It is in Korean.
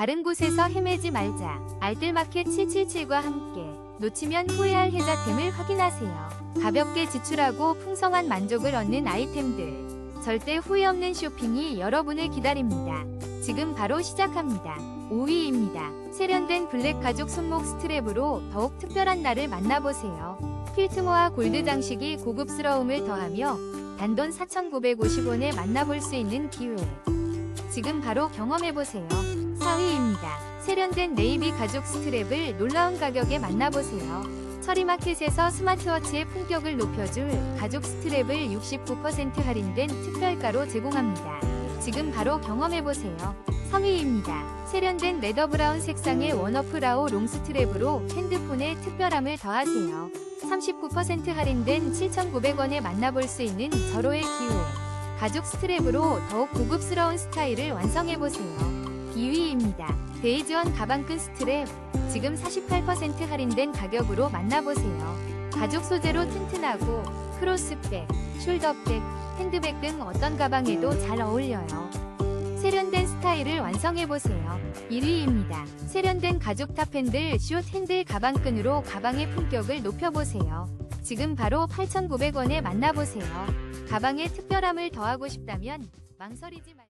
다른 곳에서 헤매지 말자. 알뜰마켓 777과 함께 놓치면 후회할 혜자템을 확인하세요. 가볍게 지출하고 풍성한 만족을 얻는 아이템들. 절대 후회 없는 쇼핑이 여러분을 기다립니다. 지금 바로 시작합니다. 5위입니다. 세련된 블랙 가죽 손목 스트랩으로 더욱 특별한 날을 만나보세요. 필트모아 골드 장식이 고급스러움을 더하며 단돈 4,950원에 만나볼 수 있는 기회. 지금 바로 경험해보세요. 4위입니다. 세련된 네이비 가죽 스트랩을 놀라운 가격에 만나보세요. 처리마켓에서 스마트워치의 품격을 높여줄 가죽 스트랩을 69% 할인된 특별가로 제공합니다. 지금 바로 경험해보세요. 3위입니다. 세련된 레더 브라운 색상의 원어프라우 롱 스트랩으로 핸드폰에 특별함을 더하세요. 39% 할인된 7,900원에 만나볼 수 있는 절호의 기회. 가죽 스트랩으로 더욱 고급스러운 스타일을 완성해보세요. 2위입니다. 데이즈원 가방끈 스트랩. 지금 48% 할인된 가격으로 만나보세요. 가죽 소재로 튼튼하고 크로스백, 숄더백, 핸드백 등 어떤 가방에도 잘 어울려요. 세련된 스타일을 완성해보세요. 1위입니다. 세련된 가죽 탑핸들 숏 핸들 가방끈으로 가방의 품격을 높여보세요. 지금 바로 8,900원에 만나보세요. 가방에 특별함을 더하고 싶다면 망설이지 말